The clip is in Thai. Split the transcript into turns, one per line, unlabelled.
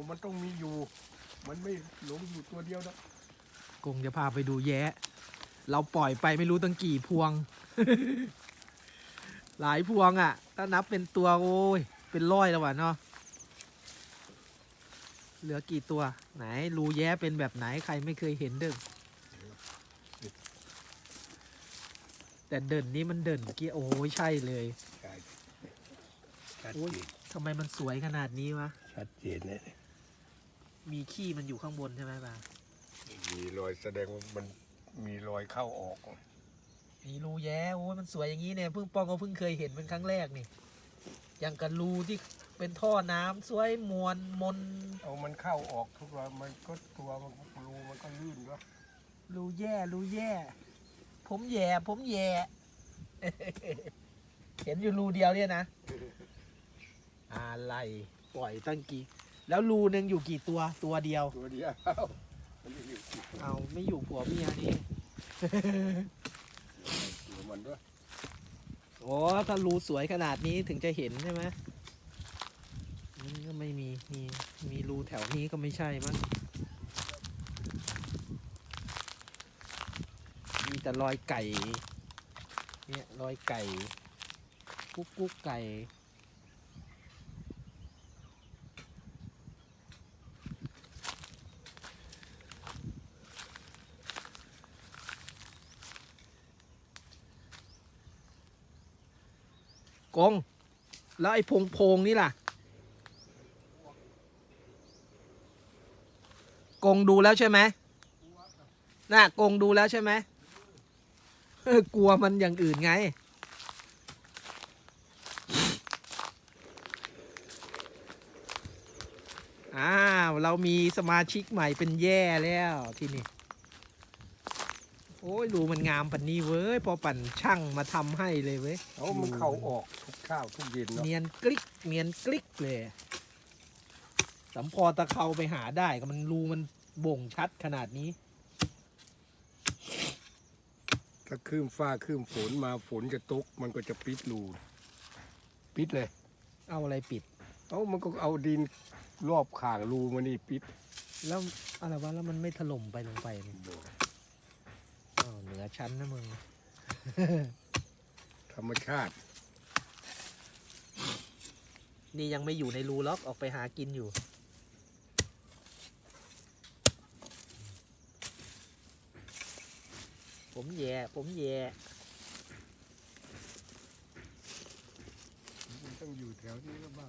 อ้มันต้องมีอยู่ มันไม่หลงอยู่ตัวเดียวนะ
กงจะพาไปดูแย้เราปล่อยไปไม่รู้ตั้งกี่พวง หลายพวงอะ่ะ ถ้านับเป็นตัวโอ้ย เป็นร้อยแล้ววะเนาะ เหลือกี่ตัว ไหนรูแย้เป็นแบบไหนใครไม่เคยเห็นเด้อแต่เด่นนี้มันเด่นเกี้ยโอ้ยใช่เลย
ใช่ชัด
โอ้ย
เจน
ทำไมมันสวยขนาดนี้วะ
ชัดเจนเลย
มีขี้มันอยู่ข้างบนใช่ไหมบ้า
มีรอยแสดงว่ามันมีรอยเข้าออก
มีรูแย้โอ้ยมันสวยอย่างนี้เนี่ยเพิ่งป้องก็เพิ่งเคยเห็นเป็นครั้งแรกนี่อย่างกับรูที่เป็นท่อน้ำสวยมวนมน
เอามันเข้าออกทุกวันมันก็ตัวมันรูมันก็ลื่นด้วย
รูแย่รูแย่ ผมแย่ ผมแย่ เห็นอยู่รูเดียวเนี่ยนะ อะไร ปล่อยตั้งกี่ แล้วรูหนึ่งอยู่กี่ตัวตัวเดียว
ตัวเดียวมันจะอยู่ที่
เอาไม่อยู่ผัวเมียนี่
ตัวมันด้วย
โอ้ถ้ารูสวยขนาดนี้ถึงจะเห็นใช่ไหมมันก็ไม่มีมีมีรูแถวนี้ก็ไม่ใช่มั้งมีแต่รอยไก่ เนี่ยรอยไก่ กุ๊กกุ๊กไก่ กงแล้วไอ้พงพงนี่ล่ะ กงดูแล้วใช่ไหมน่ะกงดูแล้วใช่ไหมกลัวมันอย่างอื่นไง อ้าว เรามีสมาชิกใหม่เป็นแย่แล้วที่นี่ โอ้ยดูมันงามปันนี้เว้ย พอปั่นช่างมาทำให้เลยเว้ย
เอามันเข้าออกทุกข้าวทุกเย็นเนาะ
เนียนกลิกเนียนกลิกเลยสัมพอตะเขาไปหาได้ก็มันรูมันบ่งชัดขนาดนี้
ถ้าคลื่นฟ้าคลื่นฝนมาฝนจะตก มันก็จะปิดรูปิดเลย
เอาอะไรปิด
เอามันก็เอาดินรอบข่างรูมานี่ปิด
แล้วอะไรวะแล้วมันไม่ถล่มไปลงไปนี่อ้าวเหนือ ชั้นนะมึง
ธรรมชาติ
นี่ยังไม่อยู่ในรูล็อกออกไปหากินอยู่ ผมแย่ ผมแย่
มันต้องอยู่แถวนี้ก็บ้าง